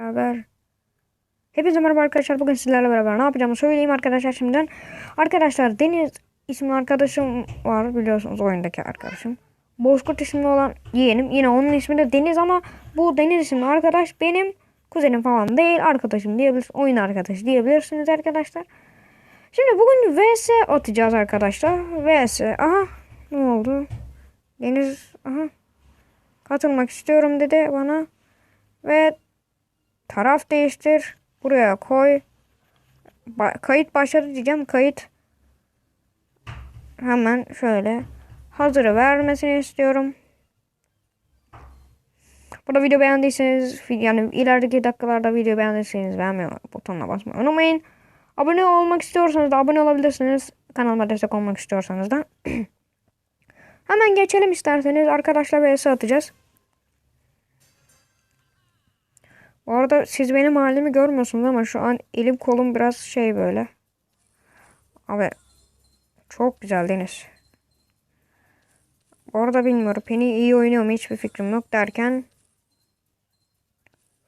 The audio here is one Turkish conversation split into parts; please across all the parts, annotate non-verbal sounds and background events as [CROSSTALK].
beraber. Hepinize merhaba arkadaşlar. Bugün sizlerle beraber ne yapacağımı söyleyeyim arkadaşlar şimdiden. Arkadaşlar Deniz isimli arkadaşım var biliyorsunuz oyundaki arkadaşım. Bozkurt isimli olan yeğenim. Yine onun ismi de Deniz ama bu Deniz isimli arkadaş benim kuzenim falan değil. Arkadaşım diyebilirsiniz. Oyun arkadaşı diyebilirsiniz arkadaşlar. Şimdi bugün VS atacağız arkadaşlar. VS. Aha ne oldu? Deniz aha katılmak istiyorum dedi bana. Ve taraf değiştir. Buraya koy. Ba- kayıt başladı diyeceğim. Kayıt hemen şöyle hazırı vermesini istiyorum. Burada video beğendiyseniz yani ilerideki dakikalarda video beğendiyseniz beğenme butonuna basmayı unutmayın. Abone olmak istiyorsanız da abone olabilirsiniz. Kanalıma destek olmak istiyorsanız da. [CLEARS THROAT] Hemen geçelim isterseniz. Arkadaşlar vs atacağız. Bu arada siz benim halimi görmüyorsunuz ama şu an elim kolum biraz şey böyle. Abi çok güzel Deniz. Bu arada bilmiyorum. Penny iyi oynuyor mu hiçbir fikrim yok derken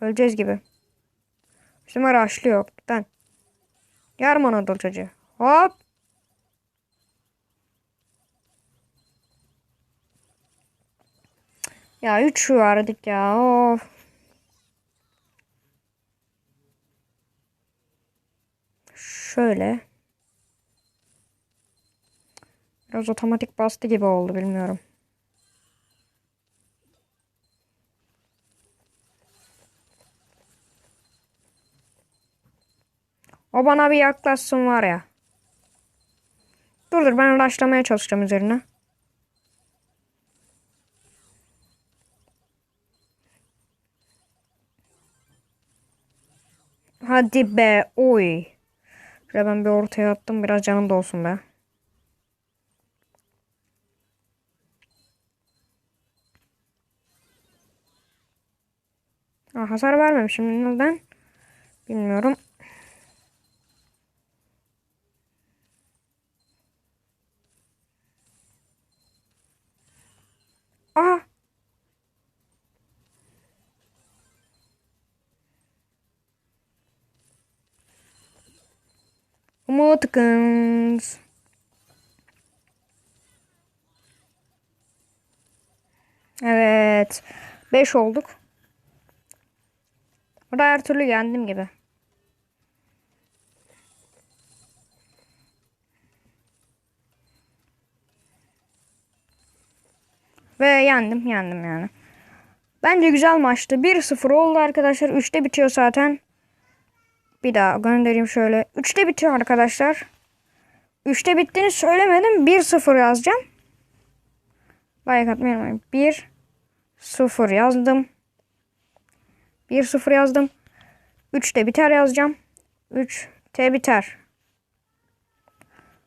öleceğiz gibi. Üstüme raşlıyor. Ben. Yarım Anadolu çocuğu. Hop. Ya 3 şu aradık ya. Of. Şöyle. Biraz otomatik bastı gibi oldu bilmiyorum. O bana bir yaklaşsın var ya. Dur dur ben uğraşlamaya çalışacağım üzerine. Hadi be oy. Şöyle ben bir ortaya attım biraz canım da olsun be. Aa, hasar vermemişim neden? Bilmiyorum. Aha. Umutkins. Evet. 5 olduk. Burada her türlü yendim gibi. Ve yendim yendim yani. Bence güzel maçtı. 1-0 oldu arkadaşlar. 3'te bitiyor zaten. Bir daha göndereyim şöyle. 3'te bitiyor arkadaşlar. 3'te bittiğini söylemedim. 1-0 yazacağım. Like atmayı unutmayın. 1-0 yazdım. 1-0 yazdım. 3'te biter yazacağım. 3'te biter.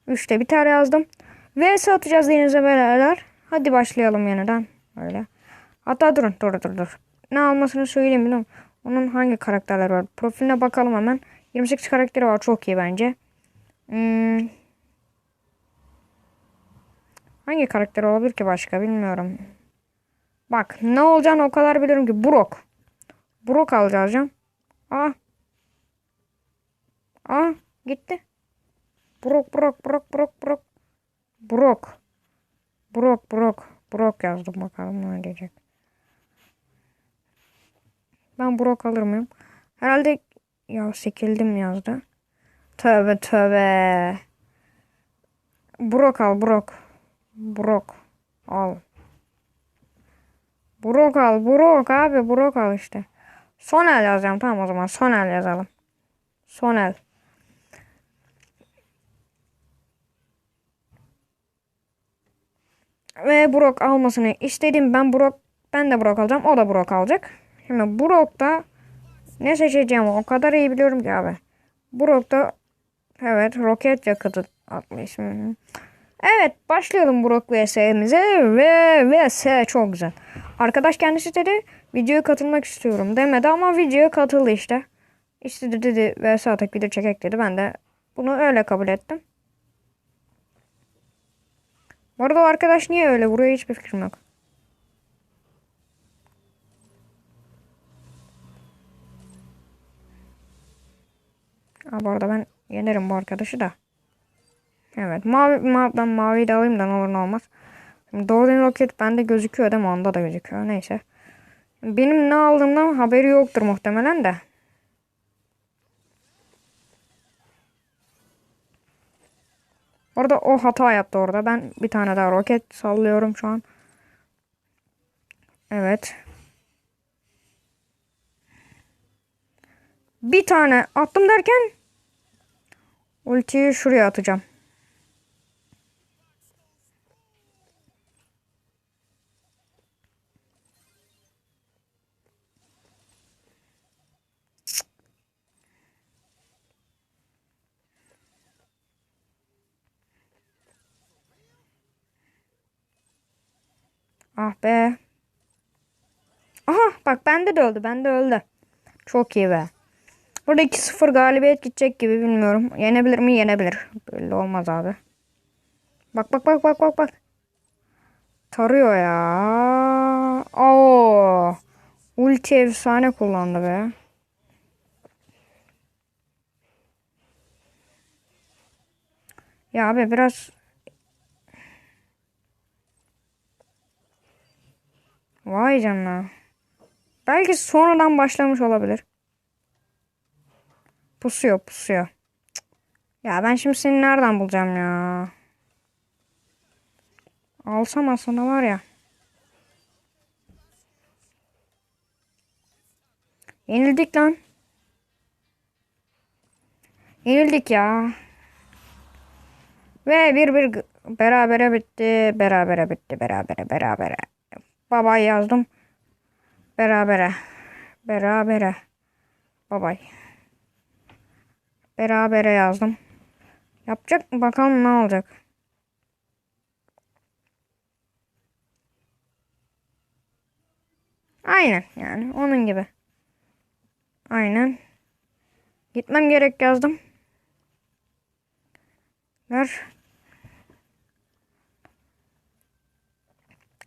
3'te biter yazdım. VS atacağız denize beraber. Hadi başlayalım yeniden. Öyle. Hatta durun dur dur dur. Ne almasını söyleyeyim biliyor musun? Onun hangi karakterler var? Profiline bakalım hemen. 28 karakteri var. Çok iyi bence. Hmm. Hangi karakter olabilir ki başka bilmiyorum. Bak ne olacağını o kadar biliyorum ki. Brock. Brock alacağız canım. Aa. Aa gitti. Brock Brock Brock Brock Brock. Brock. Brock Brock. Brock yazdım bakalım ne diyecek. Ben Brock alır mıyım? Herhalde ya sekildim yazdı. Tövbe tövbe. Brock al Brock. Brock al. Brock al Brock abi Brock al işte. Sonel yazacağım tamam o zaman Sonel yazalım. Sonel. Ve Brock almasını istedim. Ben Brock ben de Brock alacağım. O da Brock alacak. Şimdi Brock'ta ne seçeceğimi o kadar iyi biliyorum ki abi. Brock'ta evet roket yakıtı adlı ismi. Evet başlayalım Brock vs'mize ve vs çok güzel. Arkadaş kendisi dedi videoya katılmak istiyorum demedi ama videoya katıldı işte. İşte dedi vs atak video çekek dedi. Ben de bunu öyle kabul ettim. Bu arada o arkadaş niye öyle vuruyor hiçbir fikrim yok. Ha, bu arada ben yenerim bu arkadaşı da. Evet mavi, ma ben maviyi de alayım da ne olur ne olmaz. Şimdi Golden Rocket bende gözüküyor değil mi? Onda da gözüküyor. Neyse. Benim ne aldığımdan haberi yoktur muhtemelen de. Orada o hata yaptı orada. Ben bir tane daha roket sallıyorum şu an. Evet. Bir tane attım derken ultiyi şuraya atacağım. Ah be. Aha bak bende de öldü. Bende öldü. Çok iyi be. Burada 2-0 galibiyet gidecek gibi bilmiyorum. Yenebilir mi? Yenebilir. Belli olmaz abi. Bak bak bak bak bak bak. Tarıyor ya. Oo. Ulti efsane kullandı be. Ya abi biraz Vay canına. Belki sonradan başlamış olabilir. Pusuyor pusuyor. Ya ben şimdi seni nereden bulacağım ya? Alsam aslında var ya. Yenildik lan. Yenildik ya. Ve bir bir berabere bitti. Berabere bitti. Berabere berabere. Baba yazdım. Berabere. Berabere. Babay. Berabere yazdım. Yapacak mı? Bakalım ne olacak. Aynen yani onun gibi. Aynen. Gitmem gerek yazdım. Ver.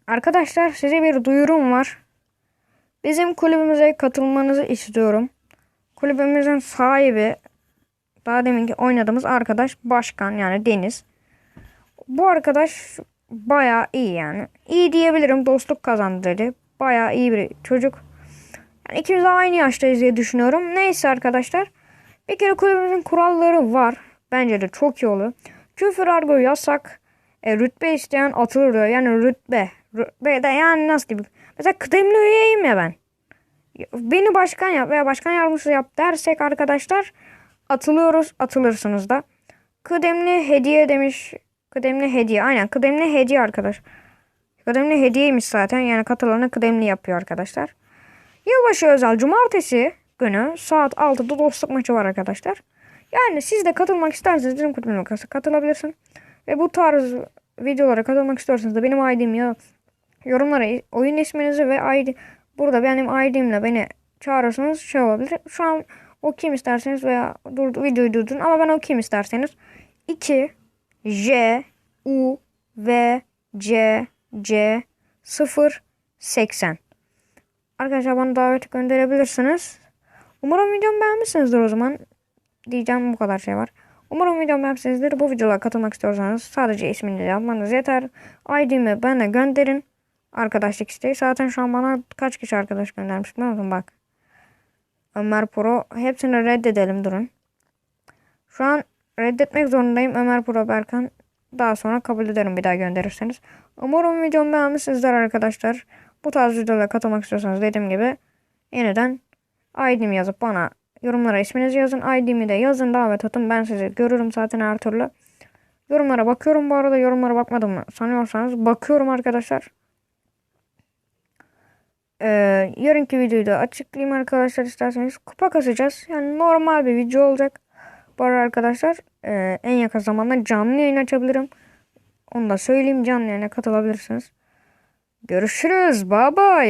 Arkadaşlar size bir duyurum var. Bizim kulübümüze katılmanızı istiyorum. Kulübümüzün sahibi daha deminki oynadığımız arkadaş başkan yani Deniz. Bu arkadaş bayağı iyi yani. İyi diyebilirim dostluk kazandı dedi. Bayağı iyi bir çocuk. Yani ikimiz de aynı yaştayız diye düşünüyorum. Neyse arkadaşlar. Bir kere kulübümüzün kuralları var. Bence de çok iyi oluyor. Küfür argo yasak. E, rütbe isteyen atılır diyor. Yani rütbe. Rütbe de yani nasıl gibi. Mesela kıdemli üyeyim ya ben. Beni başkan yap veya başkan yardımcısı yap dersek arkadaşlar atılıyoruz atılırsınız da. Kıdemli hediye demiş. Kıdemli hediye. Aynen kıdemli hediye arkadaş. Kıdemli hediyeymiş zaten. Yani katılanı kıdemli yapıyor arkadaşlar. Yılbaşı özel cumartesi günü saat 6'da dostluk maçı var arkadaşlar. Yani siz de katılmak isterseniz bizim kulübüme katılabilirsin. Ve bu tarz videolara katılmak istiyorsanız da benim ID'm ya yorumlara oyun isminizi ve ID burada benim ID'mle beni çağırırsanız şey olabilir. Şu an o kim isterseniz veya dur, videoyu durdurun ama ben o kim isterseniz 2 J U V C C 0 80 Arkadaşlar bana davet gönderebilirsiniz. Umarım videomu beğenmişsinizdir o zaman. Diyeceğim bu kadar şey var. Umarım videomu beğenmişsinizdir. Bu videolara katılmak istiyorsanız sadece ismini yazmanız yeter. ID'mi bana gönderin. Arkadaşlık isteği. Zaten şu an bana kaç kişi arkadaş göndermiş musun? Bak. Ömer Pro. Hepsini reddedelim durun. Şu an reddetmek zorundayım. Ömer Pro Berkan. Daha sonra kabul ederim bir daha gönderirseniz. Umarım videomu beğenmişsinizdir arkadaşlar. Bu tarz videolara katılmak istiyorsanız dediğim gibi yeniden ID'mi yazıp bana yorumlara isminizi yazın. ID'mi de yazın davet atın. Ben sizi görürüm zaten her türlü. Yorumlara bakıyorum bu arada. Yorumlara bakmadım mı sanıyorsanız bakıyorum arkadaşlar. Ee, yarınki videoyu da açıklayayım arkadaşlar isterseniz. Kupa kasacağız. Yani normal bir video olacak. Bu arada arkadaşlar e, en yakın zamanda canlı yayın açabilirim. Onu da söyleyeyim canlı yayına katılabilirsiniz. Görüşürüz. Bye bye.